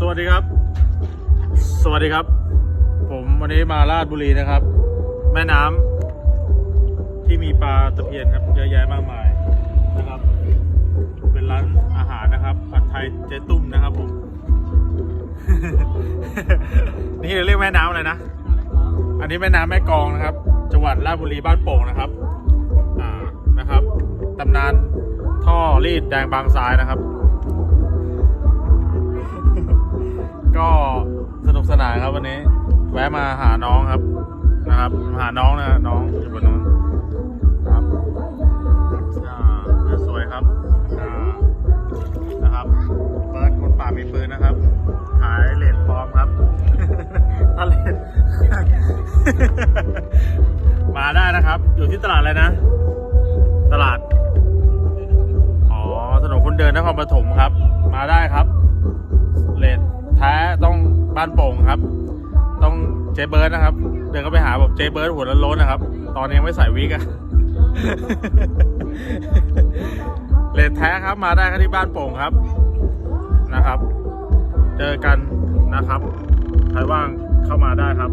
สวัสดีครับ สวัสดีครับ ผมวันนี้มาราชบุรีนะครับ แม่น้ำที่มีปลาตะเพียนครับเยอะแยะมากมายนะครับ เป็นร้านอาหารนะครับผัดไทยเจ๊ตุ้มนะครับผม นี่เรียกแม่น้ำอะไรนะ อันนี้แม่น้ำแม่กองนะครับ จังหวัดราชบุรีบ้านโป่งนะครับอ่านะครับตำนานท่อรีดแดงบางทรายนะครับานครับวันนี้ แวะมาหาน้องครับ นะครับ หาน้องนะน้องอยู่บนนู้นครับอ่าสวยครับอ่านะครับเบิร์ดคนป่ามีปืนนะครับ ขายเลนปลอมครับถ้าเลนมาได้นะครับ อยู่ที่ตลาดอะไรนะ ตลาด อ๋อถนนคนเดินนครปฐมครับ มาได้ครับ บ้านโป่งครับ ต้องเจเบิร์ดนะครับ เดินเข้าไปหาแบบเจเบิร์ดหัวล้นๆนะครับ ตอนนี้ยังไม่ใส่วิกอะเลทแท้ครับมาได้ครับที่บ้านโป่งครับนะครับ เจอกันนะครับ ใครว่างเข้ามาได้ครับ